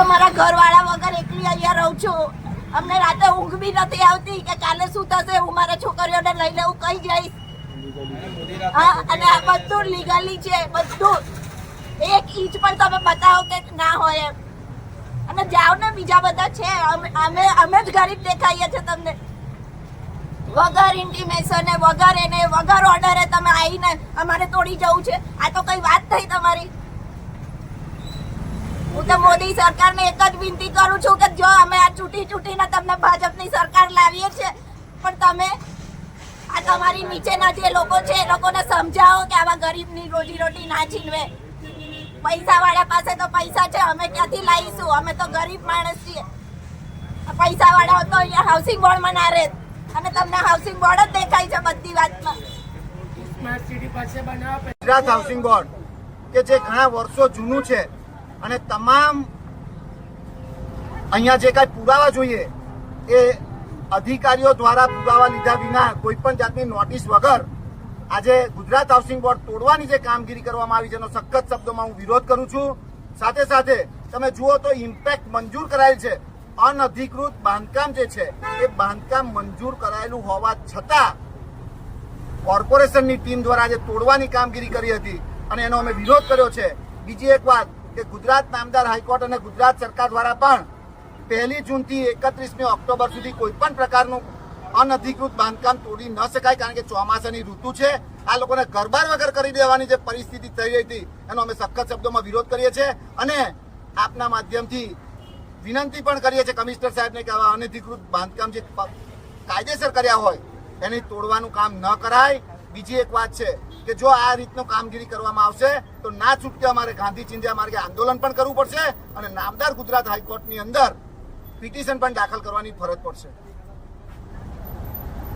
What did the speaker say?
તો મારા ઘરવાળા વગર એકલી અહીંયા રહું છું. અમને રાતે ઊંઘ બી નથી આવતી કે કાલે શું થશે, હું મારા છોકરીઓને લઈને હું કઈ જઈશ? હા, અને આ બધું લીગલી છે, બધું. એક ઇંચ પણ તમે બતાવો કે ના હોય એમ. અને જાઓ ને બીજા બધા છે, અમે અમે જ ગરીબ દેખાઈએ છે તમને. વગર ઇન્ટિમેશન વગર એને, વગર ઓર્ડરે તમે આવીને અમારે તોડી જવું છે. આ તો કઈ વાત થઈ તમારી? તો મોદી સરકારને એક જ વિનંતી કરું છું કે જો અમે આ ચૂંટી ચૂંટીને તમને ભાજપની સરકાર લાવીએ છીએ પણ તમે આ તમારી નીચેના જે લોકો છે એ લોકોને સમજાવો કે આવા ગરીબની રોજી રોટી ના છીનવે. પૈસા વાળા પાસે તો પૈસા છે અમે ક્યાંથી લાવીશું? અમે તો ગરીબ માણસ છીએ. પૈસા વાળાઓ તો અહીંયા હાઉસિંગ બોર્ડમાં ના રહે. અને તમને હાઉસિંગ બોર્ડ જ દેખાય છે બધી વાતમાં. સ્માર્ટ સિટી પાસે બનાવવા ગુજરાત હાઉસિંગ બોર્ડ કે જે ઘણા વર્ષો જૂનું છે અને તમામ અહીંયા જે કાંઈ પુરાવા જોઈએ, એ અધિકારીઓ દ્વારા પુરાવા લીધા વિના કોઈ પણ જાતની નોટિસ વગર આજે ગુજરાત હાઉસિંગ બોર્ડ તોડવાની જે કામગીરી કરવામાં આવી છે, એનો સખત શબ્દોમાં હું વિરોધ કરું છું. સાથે સાથે તમે જુઓ તો ઇમ્પેક્ટ મંજૂર કરાયેલ છે. અનધિકૃત બાંધકામ જે છે, એ બાંધકામ મંજૂર કરાયેલું હોવા છતાં કોર્પોરેશનની ટીમ દ્વારા આજે તોડવાની કામગીરી કરી હતી અને એનો અમે વિરોધ કર્યો છે. બીજી એક વાત કે ગુજરાત નામદાર હાઈકોર્ટ અને ગુજરાત સરકાર દ્વારા પણ પહેલી જૂનથી એકત્રીસમી ઓક્ટોબર સુધી કોઈ પણ પ્રકારનું અનધિકૃત બાંધકામ તોડી ન શકાય, કારણ કે ચોમાસાની ઋતુ છે. આ લોકોને ઘરબાર વગર કરી દેવાની જે પરિસ્થિતિ થઈ રહી હતી, એનો અમે સખત શબ્દોમાં વિરોધ કરીએ છીએ અને આપના માધ્યમથી વિનંતી પણ કરીએ છીએ કમિશનર સાહેબને કે આવા અનધિકૃત બાંધકામ જે કાયદેસર કર્યા હોય, એને તોડવાનું કામ ન કરાય. બીજી એક વાત છે કે જો આ રીતનું કામગીરી કરવામાં આવશે, તો ના છૂટકે અમારે ગાંધી ચિંધ્યા માર્ગે આંદોલન પણ કરવું પડશે અને નામદાર ગુજરાત હાઈકોર્ટની અંદર પિટિશન પણ દાખલ કરવાની ફરજ પડશે.